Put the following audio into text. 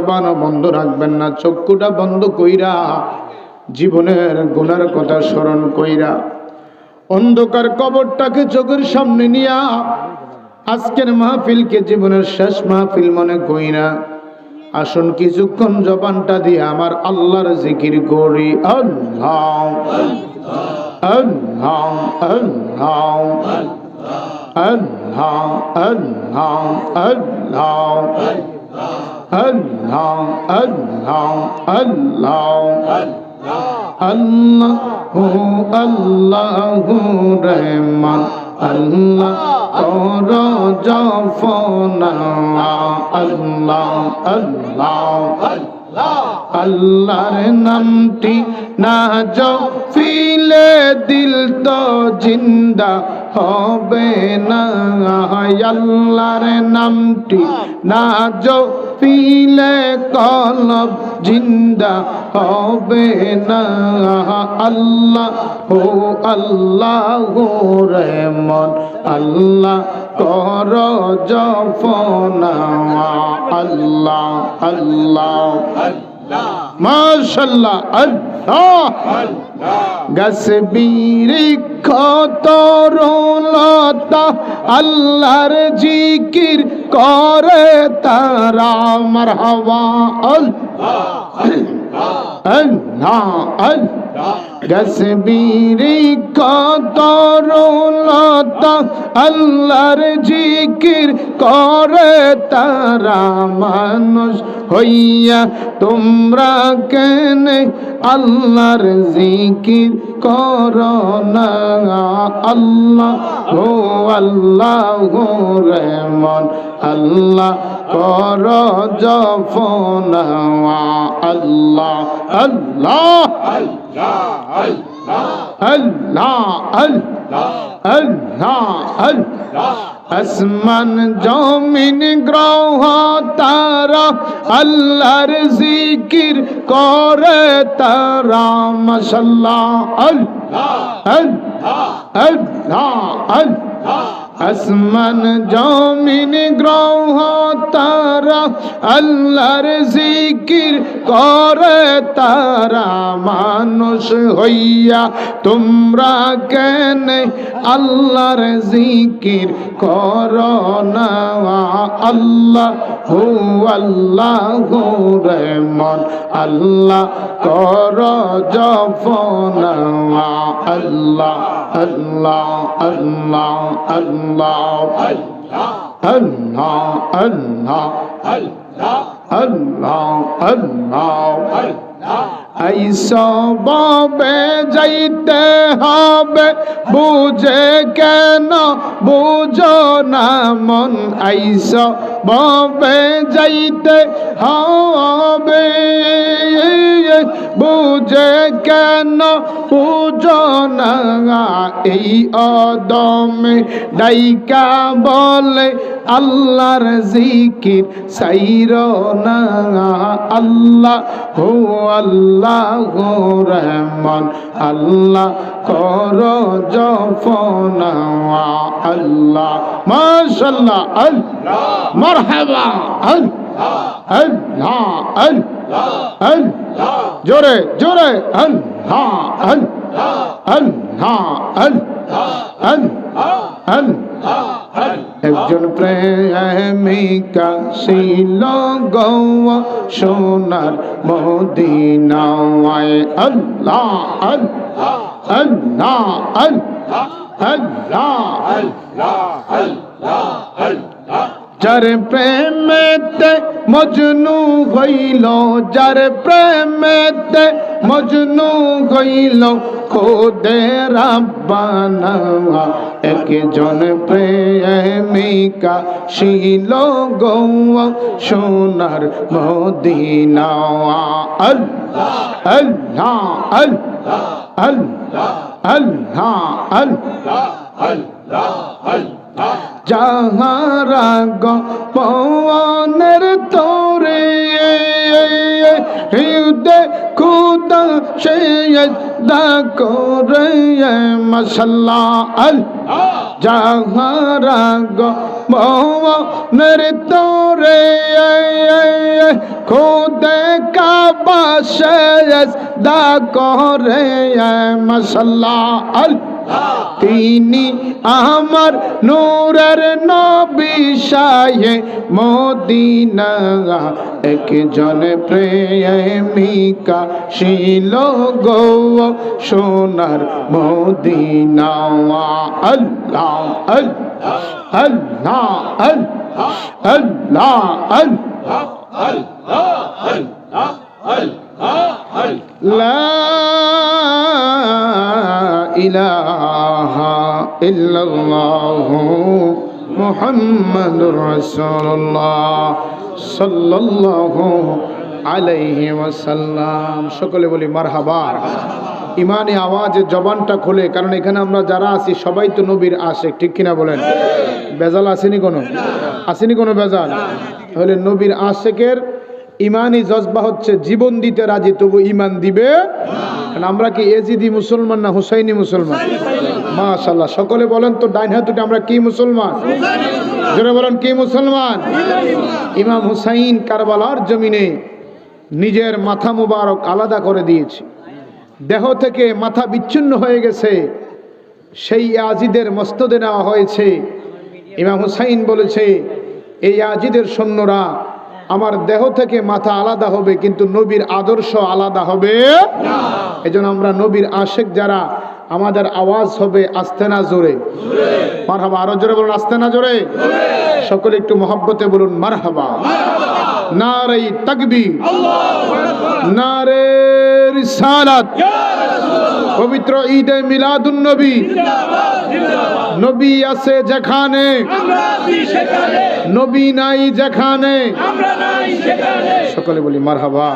জবানও বন্ধ রাখবেন না, চক্ষুটা বন্ধ কইরা, জীবনের গুনার কথা স্মরণ কইরা, অন্ধকার কবরটাকে চোখের সামনে নিয়া, আজকের মাহফিলকে জীবনের শেষ মাহফিল মনে কইরা, আসুন কিছুক্ষণ জবানটা দিয়ে আমার আল্লাহর জিকির করি। আল্লাহ আল্লাহ আল্লাহ আল্লাহ আল্লাহ আল্লাহ। আল্লাহ আল্লাহ আল্লাহ আল্লাহ আল্লাহ রহমান আল্লাহ কর জফনা আল্লাহ আল্লাহ আল্লাহর নামটি না ফিলে দিল তো জিন্দা হবে না আল্লাহর নামটি না ফিলে কলব জিন্দা হবে না। আল্লাহ হো আল্লাহ গো রেমন আল্লাহ কর জফনা, আল্লাহ আল্লাহ। মাশাল্লাহ, আল্লাহ। গাছ বৃক্ষ তরুলতা আল্লাহর জিকির করে তারা মারহাবা আল্লাহ। আল্লাহ গাছ বৃক্ষ তরুলতা আল্লাহর জিকির করে তারা মানুষ হইয়া তোমরা কেন আল্লাহর জিকির কর না? আল্লাহ হো আল্লাহ হো রেমন আল্লাহ কর জফন আল্লাহ আল্লাহ আল্লাহ আল্লাহ আল্লাহ আল্লাহ আসমান জমিন গ্রহ তারা আল্লাহর জিকির করে তারা মশাল্লাহ আল্লাহ আল্লাহ আল্লাহ আল্লাহ। আসমান জমিন গ্রহ তারা আল্লাহর জিকির করে, তারা মানুষ হইয়া তোমরা কেন আল্লাহর জিকির কর না? আল্লাহ হো আল্লাহ হো রেমন আল্লাহ কর জফন। আল্লাহ আল্লাহ আল্লাহ আল্লাহ। الله الله الله الله الله এই সবাবে যাইতে হবে বুঝে কেন বুঝো না মন এই সব ববে যাইতে হবে। বুঝে কেন বুঝো না এই অদমে? ডাইকা বলে, আল্লাহর জিকির সাইর না আল্লাহ হো আল্লাহ হো রহমান। আল্লাহ কর জফন আল্লাহ, মাশাল্লাহ, আল্লাহ মারহাবা আল্লাহ আল্লাহ আল্লাহ আল্লাহ জোরে জোরে আল্লাহ আল্লাহ আল্লাহ আল্লাহ আল্লাহ একজন প্রেমিকা ছিল গৌয়া সোনার মদিনায়। আল্লাহ আল্লাহ আল্লাহ আল্লাহ আল্লাহ যার প্রেমেতে মজনু হইল, যার প্রেমেতে মজনু হইল, খোদে রাব্বানা একজন প্রেমিকা শিল গৌয়া সোনার মদিনা আল্লাহ আল্লাহ আল্লাহ আল্লাহ। আল্লাহ আল্লাহ আল্লাহ। আল্লাহ যাহারা গ পওয়ানের তোরে দা সেজদা করে মশলা আল যাহারা গো মোমের তোরে, খুদে কাবা সেজদা করে মশলা আল তিনি আমার নূরের নবী শাহে মদিনা একজন প্রেমিকা শিল গো সোনার মদিনা। আল্লাহ আল্লাহ আল্লাহ আল্লাহ আল্লাহ لا إله إلا الله محمد رسول الله صلى الله عليه وسلم সকলে বলি মারহাবা ইমানে আওয়াজে জবানটা খোলে কারণ এখানে আমরা যারা আছি সবাই তো নবীর আশেক ঠিক কিনা বলেন বেজাল আসেনি কোনো আসেনি কোনো বেজাল তাহলে নবীর আশেকের ইমানই জজবা হচ্ছে জীবন দিতে রাজি, তবু ইমান দিবে আমরা কি এজিদি মুসলমান না হুসাইনি মুসলমান? মাশাল্লাহ সকলে বলেন তো ডাইন হাতুটে আমরা কি মুসলমান? জোরে বলেন, কি মুসলমান? ইমাম হুসাইন কারবালার জমিনে নিজের মাথা মুবারক আলাদা করে দিয়েছে। দেহ থেকে মাথা বিচ্ছিন্ন হয়ে গেছে। সেই আজিদের মস্তদে নেওয়া হয়েছে। ইমাম হুসাইন বলেছে, এই আজিদের সৈন্যরা আমার দেহ থেকে মাথা আলাদা হবে, কিন্তু নবীর আদর্শ আলাদা হবে এজন্য আমরা নবীর আশেক যারা, আমাদের আওয়াজ হবে আস্তে না জোরে। মারহাবা, আরও জোরে বলুন, আস্তে না জোরে? সকলে একটু মহব্বতে বলুন, মারহাবা। নারে তাকবি নারে রিসালাত। পবিত্র ঈদে মিলাদুন নবী। নবী আছে যেখানে। নবী নাই যেখানে। সকলে বলি মারহাবা।